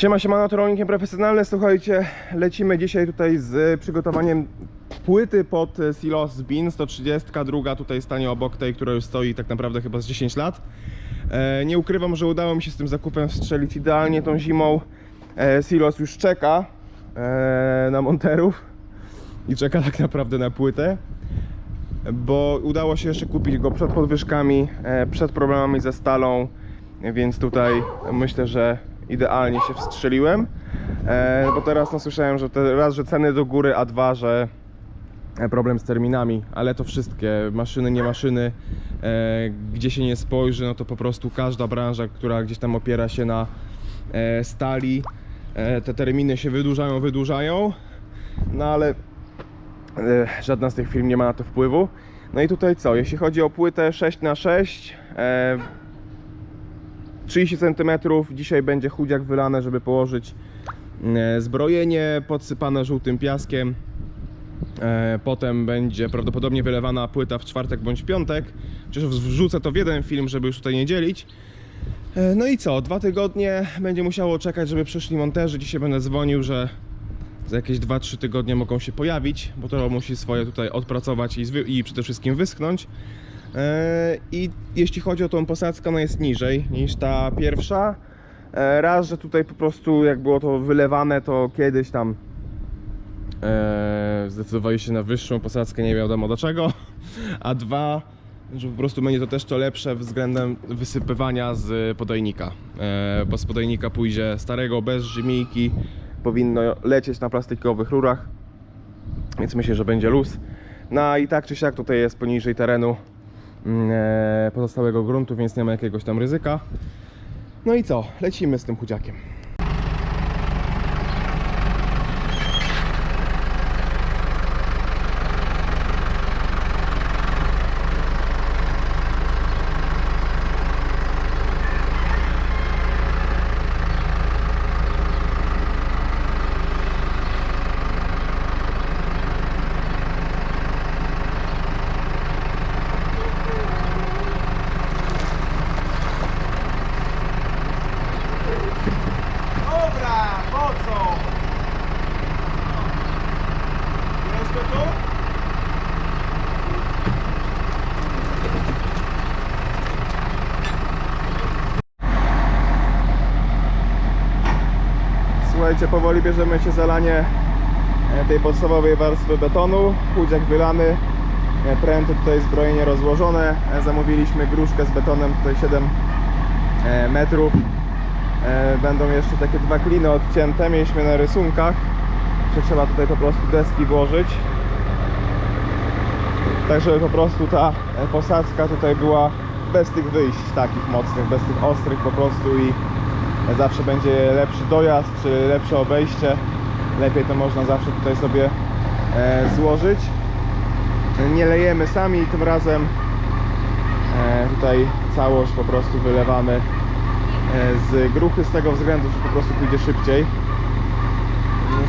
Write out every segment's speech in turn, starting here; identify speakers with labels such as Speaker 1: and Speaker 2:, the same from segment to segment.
Speaker 1: Siema, siema, to rolnikiem profesjonalny. Słuchajcie, lecimy dzisiaj tutaj z przygotowaniem płyty pod silos bin 130, druga tutaj stanie obok tej, która już stoi tak naprawdę chyba z 10 lat. E, nie ukrywam, że udało mi się z tym zakupem wstrzelić idealnie tą zimą. E, silos już czeka e, na monterów i czeka tak naprawdę na płytę bo udało się jeszcze kupić go przed podwyżkami, przed problemami ze stalą, więc tutaj myślę, że idealnie się wstrzeliłem. E, Bo teraz no, słyszałem, że te, raz, że ceny do góry, a dwa, że e, problem z terminami, ale to wszystkie. Maszyny, nie maszyny, e, gdzie się nie spojrzy, no to po prostu każda branża, która gdzieś tam opiera się na e, stali, e, te terminy się wydłużają, wydłużają, no ale E, żadna z tych firm nie ma na to wpływu. No i tutaj co, jeśli chodzi o płytę 6x6, e, 30 cm, dzisiaj będzie chudziak wylane, żeby położyć e, zbrojenie podsypane żółtym piaskiem. E, Potem będzie prawdopodobnie wylewana płyta w czwartek bądź piątek. Chociaż wrzucę to w jeden film, żeby już tutaj nie dzielić. E, No i co, dwa tygodnie będzie musiało czekać, żeby przyszli monterzy. Dzisiaj będę dzwonił, że za jakieś 2-3 tygodnie mogą się pojawić, bo to musi swoje tutaj odpracować i, i przede wszystkim wyschnąć. E, I jeśli chodzi o tą posadzkę, ona jest niżej niż ta pierwsza. E, Raz, że tutaj po prostu jak było to wylewane, to kiedyś tam e, zdecydowali się na wyższą posadzkę, nie wiadomo do czego. A dwa, że po prostu będzie to też to lepsze względem wysypywania z podajnika. Bo z podajnika pójdzie starego, bez żmijki, powinno lecieć na plastikowych rurach, więc myślę, że będzie luz. No i tak czy siak tutaj jest poniżej terenu pozostałego gruntu, więc nie ma jakiegoś tam ryzyka. No i co? Lecimy z tym chudziakiem. Dobra, po co? Jeszcze tu? Słuchajcie, powoli bierzemy się zalanie e, tej podstawowej warstwy betonu. Chudziak wylany, e, pręty tutaj zbrojenie rozłożone. E, Zamówiliśmy gruszkę z betonem, tutaj 7 e, metrów. Będą jeszcze takie dwa kliny odcięte, mieliśmy na rysunkach, że trzeba tutaj po prostu deski włożyć. Tak, żeby po prostu ta posadzka tutaj była bez tych wyjść takich mocnych, bez tych ostrych po prostu i zawsze będzie lepszy dojazd czy lepsze obejście. Lepiej to można zawsze tutaj sobie e, złożyć. Nie lejemy sami, tym razem e, tutaj całość po prostu wylewamy e, z gruchy z tego względu, że po prostu pójdzie szybciej.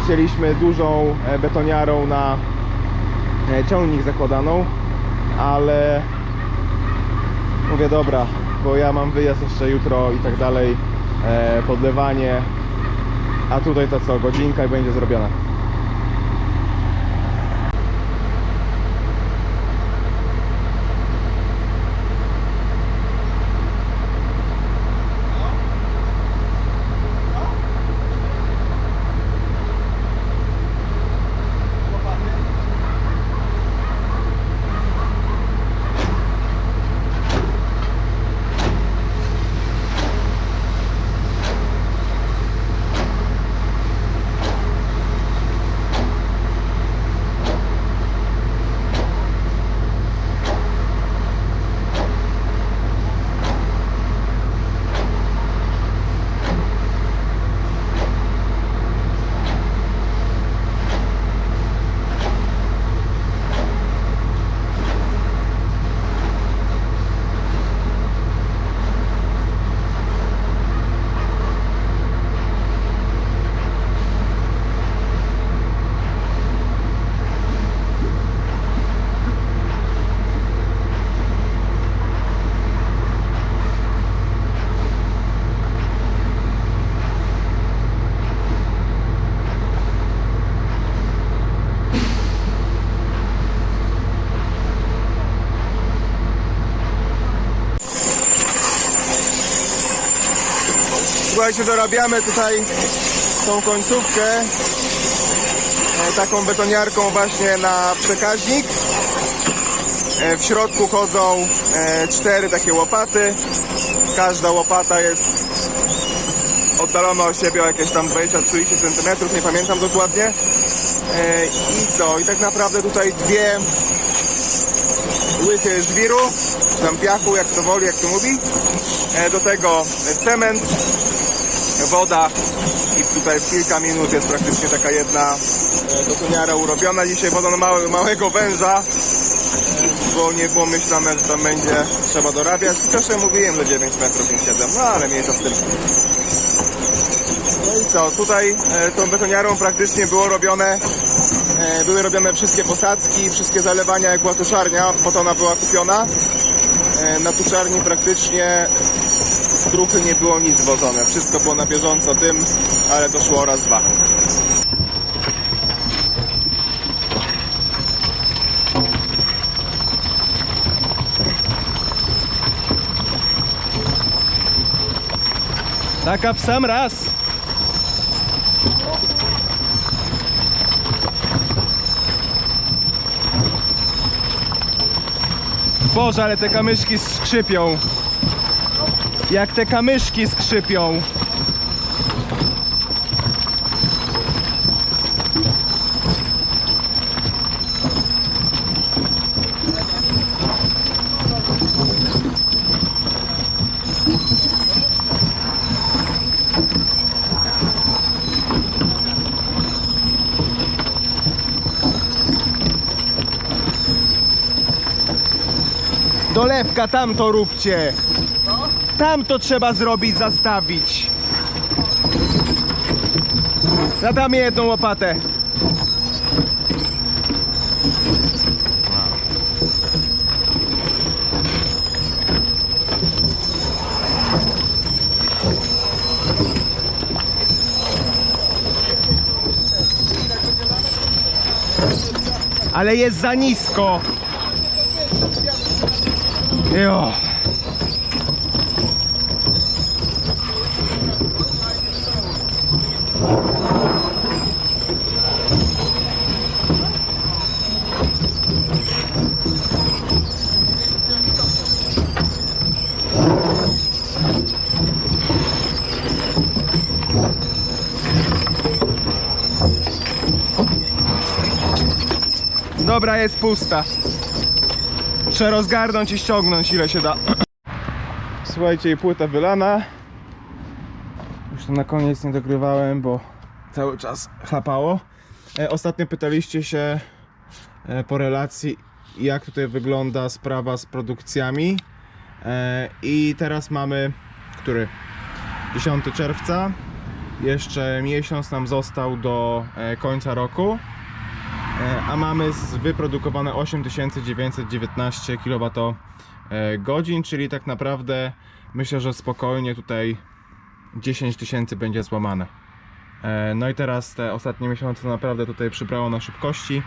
Speaker 1: Chcieliśmy dużą betoniarą na ciągnik zakładaną, ale mówię dobra, bo ja mam wyjazd jeszcze jutro i tak dalej, podlewanie, a tutaj to co, godzinka i będzie zrobione. Słuchajcie, dorabiamy tutaj tą końcówkę e, taką betoniarką właśnie na przekaźnik. E, W środku chodzą e, cztery takie łopaty. Każda łopata jest oddalona od siebie o jakieś tam 20-30 cm, nie pamiętam dokładnie. I co? I tak naprawdę tutaj dwie łychy żwiru, czy tam piachu, jak to woli, jak to mówi. Do tego cement, woda i tutaj w kilka minut jest praktycznie taka jedna e, betoniara urobiona. Dzisiaj woda na mały, małego węża, bo nie było myślane, że tam będzie trzeba dorabiać. Ja mówiłem, że 9 metrów, nie 7, no ale mniejsza z tym. No i co, tutaj e, tą betoniarą praktycznie było robione, e, były robione wszystkie posadzki, wszystkie zalewania, jak była tuszarnia, po to ona była kupiona. Na tuszarni praktycznie z nie było nic wożone, wszystko było na bieżąco tym, ale to szło raz, dwa. Taka w sam raz. Boże, ale te kamyszki skrzypią. Jak te kamyszki skrzypią. Dolewka, tam to róbcie. Tam to trzeba zrobić, zastawić. Zadamy jedną łopatę. Ale jest za nisko. Jo. Dobra, jest pusta. Trzeba rozgarnąć i ściągnąć ile się da. Słuchajcie, płyta wylana. Już to na koniec nie dogrywałem, bo cały czas chlapało. E, Ostatnio pytaliście się e, po relacji, jak tutaj wygląda sprawa z produkcjami. E, I teraz mamy, który? 10 czerwca. Jeszcze miesiąc nam został do końca roku. E, a mamy wyprodukowane 8919 kWh, czyli tak naprawdę myślę, że spokojnie tutaj 10 tysięcy będzie złamane. E, No i teraz te ostatnie miesiące naprawdę tutaj przybrało na szybkości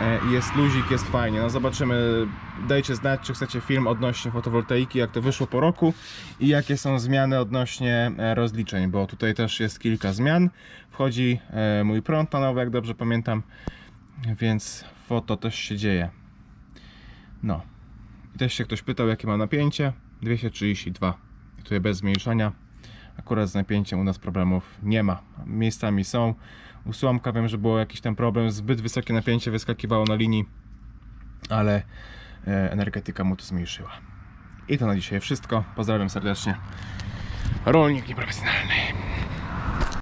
Speaker 1: e, jest luzik, jest fajnie. No zobaczymy, dajcie znać, czy chcecie film odnośnie fotowoltaiki, jak to wyszło po roku i jakie są zmiany odnośnie e, rozliczeń, bo tutaj też jest kilka zmian. Wchodzi e, mój prąd na jak dobrze pamiętam, więc foto też się dzieje. No. I też się ktoś pytał, jakie ma napięcie. 232. I Tutaj bez zmniejszania. Akurat z napięciem u nas problemów nie ma. Miejscami są. U Słomka wiem, że było jakiś tam problem. Zbyt wysokie napięcie wyskakiwało na linii, ale e, energetyka mu to zmniejszyła. I to na dzisiaj wszystko. Pozdrawiam serdecznie. Rolnik nieprofesjonalny.